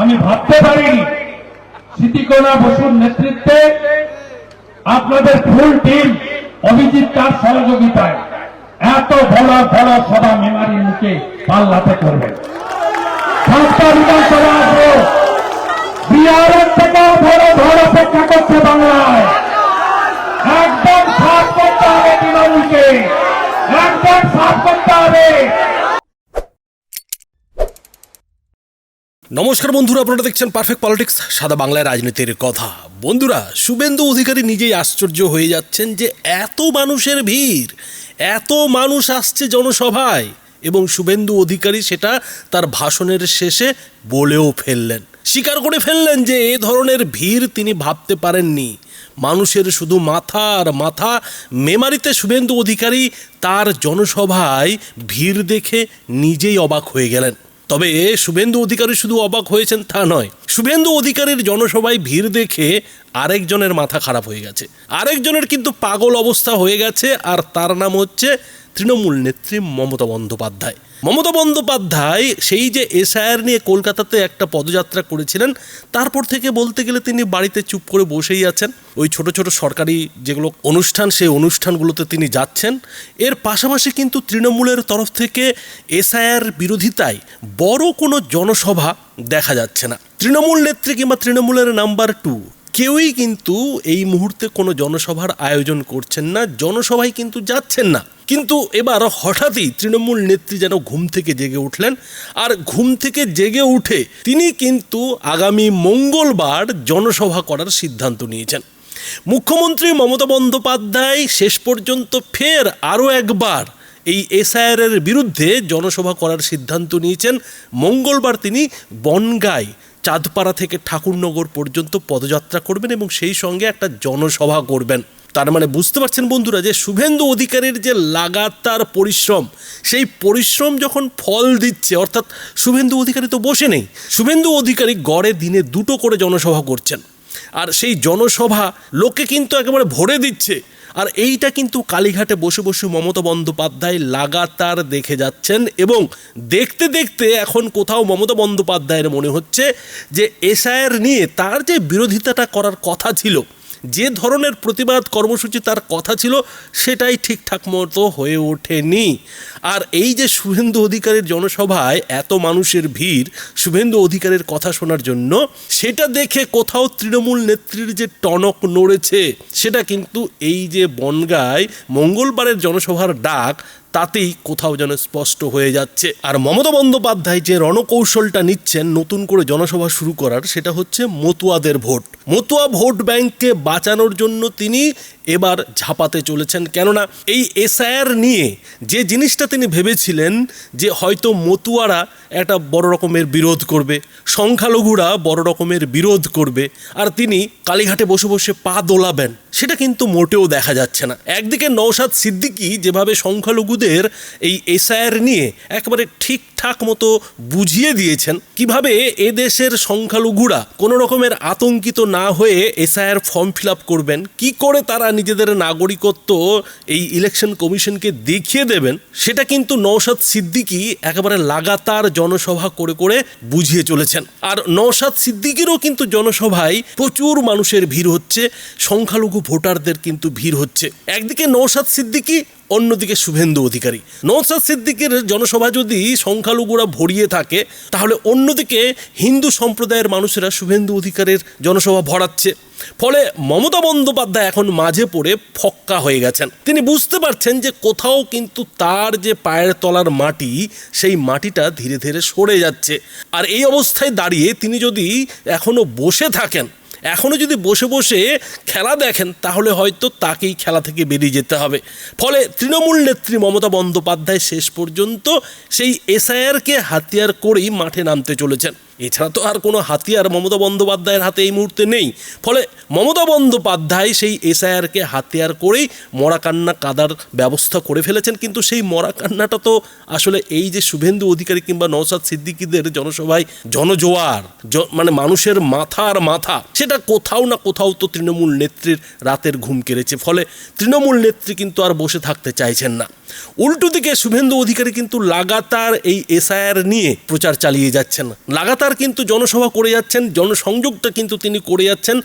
আমি ভাবতে পারিনি। স্মৃতিকণা বসুর নেতৃত্বে আপনাদের ফুল টিম অভিজিৎ তার সহযোগিতায় এত বড় বড় সভা মেমারি মুখে পাল্লাতে করবেন সাতটা বিধানসভা আসব। বিহারের থেকেও বড় বড় অপেক্ষা করছে বাংলায়। একদম সাফ করতে হবে একদম সাফ করতে হবে। নমস্কার বন্ধুরা, আপনারা দেখছেন পারফেক্ট পলিটিক্স সাদা বাংলায় রাজনীতির কথা। বন্ধুরা, শুভেন্দু অধিকারী নিজেই আশ্চর্য হয়ে যাচ্ছেন যে এত মানুষের ভিড়, এত মানুষ আসছে জনসভায়, এবং শুভেন্দু অধিকারী সেটা তার ভাষণের শেষে বলেও ফেললেন। স্বীকার করে ফেললেন যে এ ধরনের ভিড় তিনি ভাবতে পারেননি। মানুষের শুধু মাথা আর মাথা, মেমারিতে শুভেন্দু অধিকারী তার জনসভায় ভিড় দেখে নিজেই অবাক হয়ে গেলেন। তবে শুভেন্দু অধিকারী শুধু অবাক হয়েছেন তা নয়। শুভেন্দু অধিকারীর জনসভায় ভিড় দেখে আরেকজনের মাথা খারাপ হয়ে গেছে। আরেকজনের কিন্তু পাগল অবস্থা হয়ে গেছে আর তার নাম হচ্ছে তৃণমূল নেত্রী মমতা বন্দ্যোপাধ্যায়। মমতা বন্দ্যোপাধ্যায় সেই যে এসআইআর নিয়ে কলকাতাতে একটা পদযাত্রা করেছিলেন, তারপর থেকে বলতে গেলে তিনি বাড়িতে চুপ করে বসেই আছেন। ওই ছোট ছোট সরকারি যেগুলো অনুষ্ঠান, সেই অনুষ্ঠানগুলোতে তিনি যাচ্ছেন। এর পাশাপাশি কিন্তু তৃণমূলের তরফ থেকে এসআইআর বিরোধিতায় বড় কোনো জনসভা দেখা যাচ্ছে না। তৃণমূল নেত্রী কিংবা তৃণমূলের নাম্বার টু কেউই কিন্তু এই মুহূর্তে কোনো জনসভার আয়োজন করছেন না, জনসভায় কিন্তু যাচ্ছেন না। কিন্তু এবার হঠাৎই তৃণমূল নেত্রী যেন ঘুম থেকে জেগে উঠলেন, আর ঘুম থেকে জেগে উঠে তিনি কিন্তু আগামী মঙ্গলবার জনসভা করার সিদ্ধান্ত নিয়েছেন। মুখ্যমন্ত্রী মমতা বন্দ্যোপাধ্যায় শেষ পর্যন্ত ফের আরও একবার এই এসআইআরের বিরুদ্ধে জনসভা করার সিদ্ধান্ত নিয়েছেন। মঙ্গলবার তিনি বনগাঁয় চাঁদপাড়া থেকে ঠাকুরনগর পর্যন্ত পদযাত্রা করবেন এবং সেই সঙ্গে একটা জনসভা করবেন। তার মানে বুঝতে পারছেন বন্ধুরা যে শুভেন্দু অধিকারীর যে লাগাতার পরিশ্রম, সেই পরিশ্রম যখন ফল দিচ্ছে, অর্থাৎ শুভেন্দু অধিকারী তো বসে নেই, শুভেন্দু অধিকারী গড়ে দিনে দুটো করে জনসভা করছেন। আর সেই জনসভা লোকে কিন্তু একেবারে ভরে দিচ্ছে। আর এইটা কিন্তু কালীঘাটে বসে বসে মমতা বন্দ্যোপাধ্যায় লাগাতার দেখে যাচ্ছেন এবং দেখতে দেখতে এখন কোথাও মমতা বন্দ্যোপাধ্যায়ের মনে হচ্ছে যে এসআইআর নিয়ে তার যে বিরোধিতাটা করার কথা ছিল যে ধরনের প্রতিবাদ কর্মসূচি তার কথা ছিল, সেটাই ঠিকঠাক মতো হয়ে ওঠেনি। আর এই যে শুভেন্দু অধিকারের জনসভায় এত মানুষের ভিড়, শুভেন্দু অধিকারের কথা শোনার জন্য, সেটা দেখে কোথাও তৃণমূল নেত্রীর যে টনক নড়েছে, সেটা কিন্তু এই যে বনগায় মঙ্গলবারের জনসভার ডাক তাতেই কোথাও যেন স্পষ্ট হয়ে যাচ্ছে। আর মমতা বন্দ্যোপাধ্যায় যে রণকৌশলটা নিচ্ছেন, নতুন করে জনসভা শুরু করার, সেটা হচ্ছে মতুয়াদের ভোট। মতুয়া ভোট ব্যাংককে বাঁচানোর জন্য তিনি এবার ঝাঁপাতে চলেছেন। কেননা এই এসআইআর নিয়ে যে জিনিসটা তিনি ভেবেছিলেন যে হয়তো মতুয়ারা একটা বড় রকমের বিরোধ করবে, সংখ্যালঘুরা বড় রকমের বিরোধ করবে, আর তিনি কালীঘাটে বসে বসে পা দোলাবেন, সেটা কিন্তু মোটেও দেখা যাচ্ছে না। একদিকে নৌসাদ সিদ্দিকি যেভাবে সংখ্যালঘুদের এই এসআইআর নিয়ে একেবারে ঠিকঠাক মতো বুঝিয়ে দিয়েছেন কীভাবে এদেশের সংখ্যালঘুরা কোনো রকমের আতঙ্কিত না হয়ে এসআইআর ফর্ম ফিল আপ করবেন, কি করে তারা নিজেদের নাগরিকত্ব এই ইলেকশন কমিশনকে দেখিয়ে দেবেন, সেটা কিন্তু নৌসাদ সিদ্দিকি একেবারে লাগাতার জনসভা করে করে বুঝিয়ে চলেছেন। আর নৌসাদ সিদ্দিকিরও কিন্তু জনসভায় প্রচুর মানুষের ভিড় হচ্ছে, সংখ্যালঘু ভোটারদের কিন্তু ভিড় হচ্ছে। একদিকে নৌসাদ সিদ্দিকি অন্যদিকে শুভেন্দু অধিকারী। নৌসাদ সিদ্দিকের জনসভা যদি সংখ্যালঘুরা ভরিয়ে থাকে, তাহলে অন্যদিকে হিন্দু সম্প্রদায়ের মানুষেরা শুভেন্দু অধিকারের জনসভা ভরাচ্ছে। ফলে মমতা বন্দ্যোপাধ্যায় এখন মাঝে পড়ে ফক্কা হয়ে গেছেন। তিনি বুঝতে পারছেন যে কোথাও কিন্তু তার যে পায়ের তলার মাটি, সেই মাটিটা ধীরে ধীরে সরে যাচ্ছে। আর এই অবস্থায় দাঁড়িয়ে তিনি যদি এখনও বসে থাকেন এখনও যদি বসে বসে খেলা দেখেন, তাহলে হয়তো তাকেই খেলা থেকে বেরিয়ে যেতে হবে। ফলে তৃণমূল নেত্রী মমতা বন্দ্যোপাধ্যায় শেষ পর্যন্ত সেই এসআইআরকে হাতিয়ার করেই মাঠে নামতে চলেছেন। এছাড়া তো আর কোনো হাতিয়ার মমতা বন্দ্যোপাধ্যায়ের হাতে এই মুহূর্তে নেই। ফলে মমতা বন্দ্যোপাধ্যায় সেই এসআইআরকে হাতিয়ার করেই মরা কান্না কাদার ব্যবস্থা করে ফেলেছেন। কিন্তু সেই মরা কান্নাটা তো আসলে এই যে শুভেন্দু অধিকারী কিংবা নৌসাদ সিদ্দিকীদের জনসভায় জনজোয়ার মানে মানুষের মাথার মাথা, সেটা সেটা কোথাও না কোথাও তো তৃণমূল নেত্রীর রাতের ঘুম কেড়েছে। ফলে তৃণমূল নেত্রী কিন্তু আর বসে থাকতে চাইছেন না। উল্টো দিকে শুভেন্দু অধিকারী কিন্তু লাগাতার এই এসআইআর নিয়ে প্রচার চালিয়ে যাচ্ছেন। লাগাতার কিন্তু জনসভা করে যাচ্ছেন জনসংযোগটা কিন্তু তিনি করে যাচ্ছেন।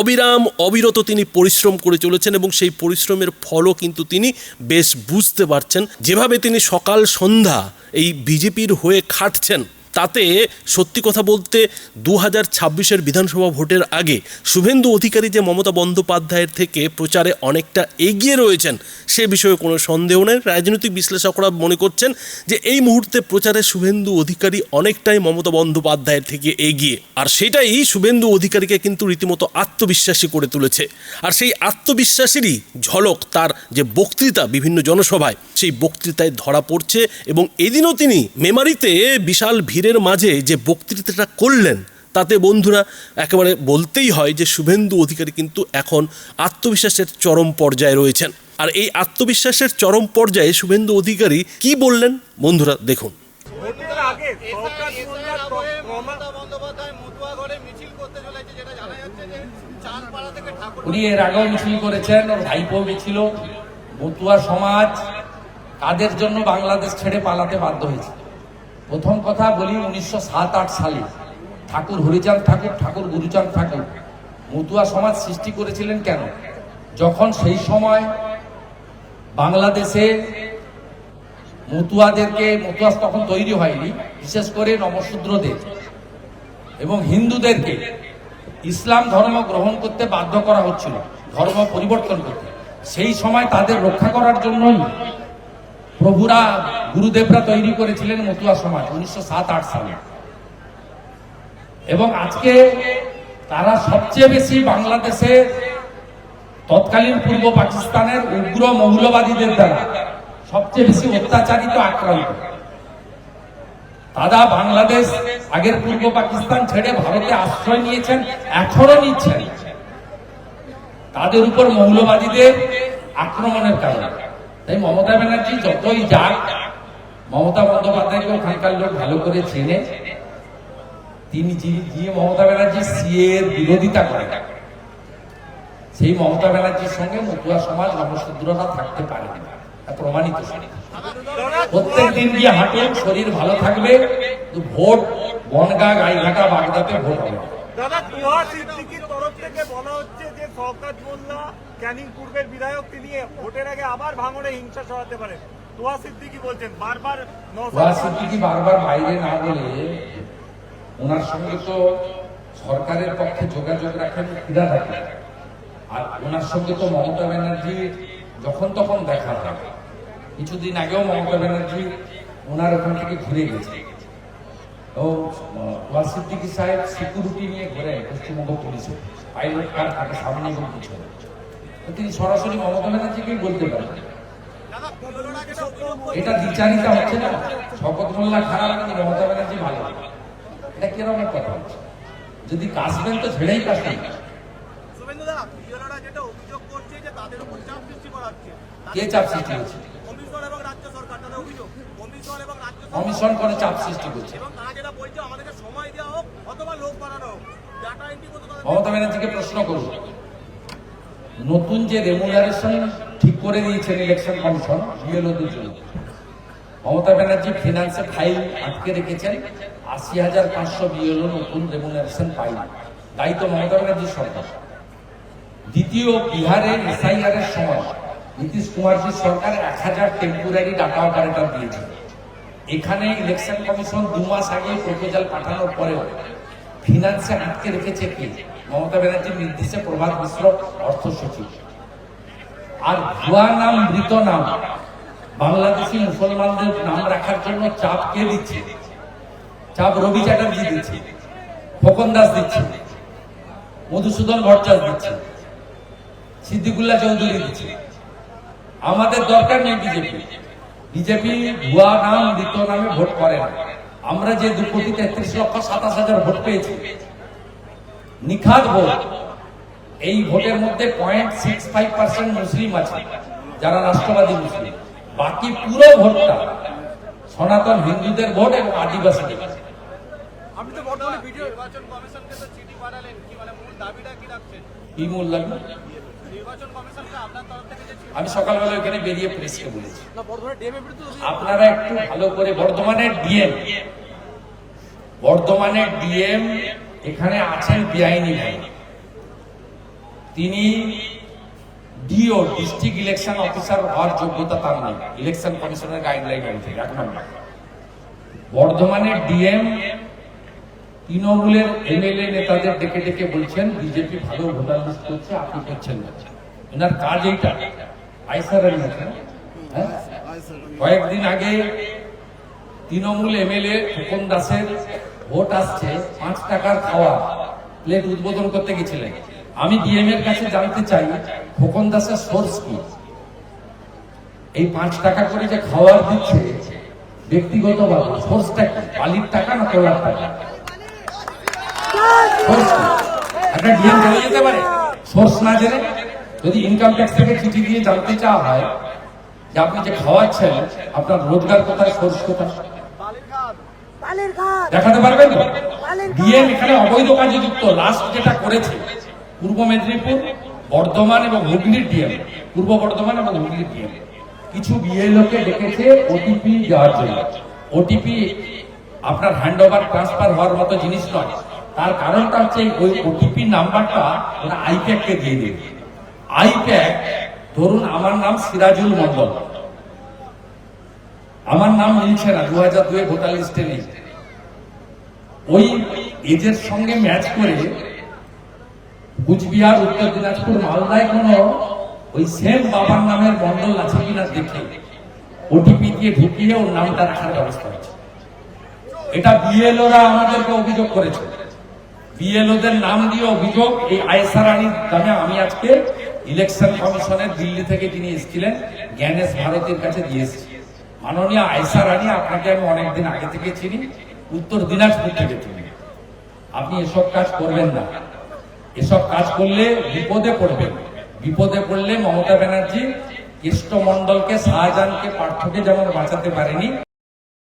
অবিরাম অবিরত তিনি পরিশ্রম করে চলেছেন এবং সেই পরিশ্রমের ফলও কিন্তু তিনি বেশ বুঝতে পারছেন। যেভাবে তিনি সকাল সন্ধ্যা এই বিজেপির হয়ে খাটছেন তাতে সত্যি কথা বলতে দু হাজার ছাব্বিশের বিধানসভা ভোটের আগে শুভেন্দু অধিকারী যে মমতা বন্দ্যোপাধ্যায়ের থেকে প্রচারে অনেকটা এগিয়ে রয়েছেন, সে বিষয়ে কোনো সন্দেহ নেই। রাজনৈতিক বিশ্লেষকরা মনে করছেন যে এই মুহূর্তে প্রচারে শুভেন্দু অধিকারী অনেকটাই মমতা বন্দ্যোপাধ্যায়ের থেকে এগিয়ে। আর সেটাই শুভেন্দু অধিকারীকে কিন্তু রীতিমতো আত্মবিশ্বাসী করে তুলেছে। আর সেই আত্মবিশ্বাসেরই ঝলক তার যে বক্তৃতা বিভিন্ন জনসভায়, সেই বক্তৃতায় ধরা পড়ছে এবং এদিনও তিনি মেমারিতে বিশাল ভিড়ের মাঝে যে বক্তৃতাটা করলেন তাতে বন্ধুরা একেবারে বলতেই হয় যে শুভেন্দু অধিকারী কিন্তু এখন আত্মবিশ্বাসের চরম পর্যায়ে রয়েছেন। আর এই আত্মবিশ্বাসের চরম পর্যায়ে শুভেন্দু অধিকারী কি বললেন? বন্ধুরা দেখুন। ভোটের আগে সরকার মোল্লার ক্রমা- মমতা বন্দ্যোপাধ্যায় মতুয়া ঘরে মিছিল করতে চলেছে যেটা জানা যাচ্ছে যে চাঁদপাড়া থেকে ঠাকুর উনি এর আগেও মিছিল করেছেন ওর ভাইপো মিছিল। মতুয়া সমাজ কাদের জন্য বাংলাদেশ ছেড়ে পালাতে বাধ্য হয়েছে? প্রথম কথা বলি উনিশশো সাত আট সালে ঠাকুর হরিচাঁদ ঠাকুর ঠাকুর গুরুচাঁদ ঠাকুর মতুয়া সমাজ সৃষ্টি করেছিলেন কেন? যখন সেই সময় বাংলাদেশে মতুয়াদেরকে, মতুয়া তখন তৈরি হয়নি, বিশেষ করে নবশূদ্রদের এবং হিন্দুদেরকে ইসলাম ধর্ম গ্রহণ করতে বাধ্য করা হচ্ছিল, ধর্ম পরিবর্তন করতে। সেই সময় তাদের রক্ষা করার জন্যই প্রভুরা গুরুদেবরা তৈরি করেছিলেন মতুয়া সমাজ, উনিশশো সাত, আট সালে। এবং আজকে তারা সবচেয়ে বেশি বাংলাদেশে তৎকালীন পূর্ব পাকিস্তানের উগ্র মৌলবাদীদের দ্বারা সবচেয়ে বেশি অত্যাচারিত, আক্রান্ত। দাদা বাংলাদেশ, আগের পূর্ব পাকিস্তান ছেড়ে ভারতে আশ্রয় নিয়েছেন এখনও নিচ্ছেন। তাদের উপর মৌলবাদীদের আক্রমণের কারণে। তাই মমতা ব্যানার্জি যতই যাক, মমতা বন্দ্যোপাধ্যায়কে ওখানকার লোক ভালো করে চেনে। তিনি যিনি মমতা ব্যানার্জি সিএ এর বিরোধিতা করেন সেই মমতা ব্যানার্জির সঙ্গে মতুয়া সমাজ নবশূদ্ররা থাকতে পারে না প্রমাণিত প্রত্যেক দিন গিয়ে হাঁটুন, শরীর ভালো থাকবে ভোট, বনগা, গাইঘাটা, বাগদাতে ভোট হবে দাদা তরফ থেকে বলা হচ্ছে যে শওকত মোল্লা ক্যানিং পূর্বের বিধায়ক, তিনি ভোটের আগে আবার ভাঙড়ে হিংসা সরাতে পারেন। তুহা সিদ্দিকি বলছেন, বারবার ওয়াজ সিদ্দিকি বারবার বাইরে না বলে ওনার সঙ্গে তো সরকারের পক্ষে যোগাযোগ রাখেন ক্রীড়া থাকে। আর ওনার সঙ্গে তো মমতা ব্যানার্জি যখন তখন দেখা হয়। কিছুদিন আগেও মমতা ব্যানার্জি ওনার ওখান থেকে ঘুরে গেছে। ও সাহেব সিকিউরিটি নিয়ে ঘুরে পশ্চিমবঙ্গ পুলিশে। পাইলট কার তাকে সামনে এবং পিছনে। তিনি সরাসরি মমতা ব্যানার্জিকেই বলতে পারেন। এটা দ্বিচারিতা হচ্ছে না। শপথ মোল্লা খারাপ নাকি মমতা ব্যানার্জি ভালো। এটা কীরকম কথা? হচ্ছে যদি কাশবেন তো ছেড়েই কাশবেন। শুভেন্দু দা বিএলওরা যেটা অভিযোগ করছে যে তাদের উপর চাপ সৃষ্টি করা হচ্ছে কে চাপ সৃষ্টি হচ্ছে কমিশন এবং রাজ্য সরকার তাদের অভিযোগ। কমিশন এবং রাজ্য সরকার করে চাপ সৃষ্টি করছে। এবং তারা যেটা বলছে আমাদেরকে সময় দেওয়া হোক অথবা লোক বাড়ানো হোক। ডাটা এন্ট্রি মমতা ব্যানার্জিকে প্রশ্ন করুন। নতুন যে রেমুনারেশন ঠিক করে দিয়েছেন ইলেকশন কমিশন বিএলওদের জন্য মমতা ব্যানার্জি ফিনান্সে ফাইল আটকে রেখেছেন, আশি হাজার পাঁচশো বিএলও নতুন রেমুনারেশন তাই তো মমতা ব্যানার্জির সরকার। দ্বিতীয় বিহারে এসআইআরের সময় নীতিশ কুমারজির সরকার এক হাজার টেম্পোরারি ডাটা অপারেটর দিয়েছে। এখানে ইলেকশন কমিশন দু মাস আগে প্রপোজাল পাঠানোর পরেও ফিনান্সে আটকে রেখেছে কি? মমতা ব্যানার্জির নির্দেশে প্রভাত মিশ্র অর্থ সচিব। আর ভুয়া নাম, মৃত নাম, বাংলাদেশি মুসলমানদের নাম রাখার জন্য চাপ কে দিচ্ছে? চাপ রবি চ্যাটার্জি দিচ্ছে, খোকন দাস দিচ্ছে, মধুসূদন ভট্টাচার্য দিচ্ছে, সিদ্দিকুল্লাহ চৌধুরী দিচ্ছে। আমাদের দরকার নেই বিজেপি। বিজেপি ভুয়া নাম, মৃত নামে ভোট করে না। আমরা যে দু কোটি তেত্রিশ লক্ষ সাতাশ হাজার ভোট পেয়েছি নিখাত ভোট এই ভোটের মধ্যে point six five percent Muslim আছে যারা রাষ্ট্রবাদী মুসলিম। বাকি পুরো ভোটটা সনাতন হিন্দুদের ভোট এবং আদিবাসীদের রাখছেন? কি মূল লাগবে আমি সকালবেলা ওখানে বেরিয়ে প্রেসকে বলেছি। আপনারা একটু ভালো করে বর্ধমানের ডিএম বর্ধমানের ডিএম এখানে আছেন বেআইনি ভাই। তিনি ডিও ডিস্ট্রিক্ট ইলেকশন অফিসার হওয়ার যোগ্যতা তার নেই। ইলেকশন কমিশনের গাইডলাইন অনুযায়ী এক নম্বর বর্ধমানের ডিএম তৃণমূলের এমএলএ নেতাদের ডেকে ডেকে বলছেন বিজেপি ভালো ভোটার লিস্ট করছে আপনি করছেন না। এনার কাজ এইটা। আইসারের মতো হ্যাঁ? কয়েকদিন আগে তৃণমূল এমএলএ খোকন দাসের ভোট আসছে, পাঁচ টাকার খাওয়া প্লেট উদ্বোধন করতে গেছিলেন। আমি ডিএম এর কাছে জানতে চাই খোকন দাসের সোর্স কি? এই পাঁচ টাকা করে যে খাওয়ার দিচ্ছে, ব্যক্তিগত ভাবে সোর্সটা কি? বালির টাকা না তোলার টাকা? একটা ডিএম যেতে পারে। সোর্স না জেনে যদি ইনকাম ট্যাক্স থেকে চিঠি দিয়ে জানতে চাওয়া হয় যে আপনি যে খাওয়াচ্ছেন আপনার রোজগার কোথায় সোর্স কোথায়? দেখাতে পারবেন ডিএম এখানে অবৈধ কাজে যুক্ত। লাস্ট যেটা করেছে পূর্ব মেদিনীপুর বর্ধমান এবং হুগলির ডিএম পূর্ব বর্ধমান এবং হুগলির ডিএম কিছু বিএলওকে ডেকেছে ওটিপি দেওয়ার জন্য। ওটিপি আপনার হ্যান্ড ওভার ট্রান্সফার হওয়ার মতো জিনিস নয়। তার কারণটা হচ্ছে ওই ওটিপি নাম্বারটা ওরা আইপ্যাককে দিয়ে দেবে আইপ্যাক, ধরুন আমার নাম সিরাজুল মন্ডল আমার নাম মিলছে না দু হাজার দুয়ে ভোটার লিস্টে নেই। ওই এজের সঙ্গে ম্যাচ করে কুচবিহার, উত্তর দিনাজপুর, মালদায় কোনো ওই সেম বাবার নামের মন্ডল আছে কিনা দেখে। ওটিপি দিয়ে ঢুকিয়ে ওর নামটা রাখার ব্যবস্থা হচ্ছে এটা বিএলওরা আমাদেরকে অভিযোগ করেছে। বিএলওদের নাম দিয়ে অভিযোগ, এই আয়েসা রানীর নামে আমি আজকে ইলেকশন কমিশনের দিল্লি থেকে তিনি এসেছিলেন, জ্ঞানেশ ভারতীর কাছে দিয়ে মাননীয় আয়েসা রানী, আপনাকে আমি অনেকদিন আগে থেকে চিনি, উত্তর দিনাজপুর থেকে চিনি। আপনি এসব কাজ করবেন না। এসব কাজ করলে বিপদে পড়বেন। বিপদে পড়লে মমতা ব্যানার্জি কেষ্টমন্ডলকে শাহজাহানকে, পার্থকে যেমন বাঁচাতে পারেনি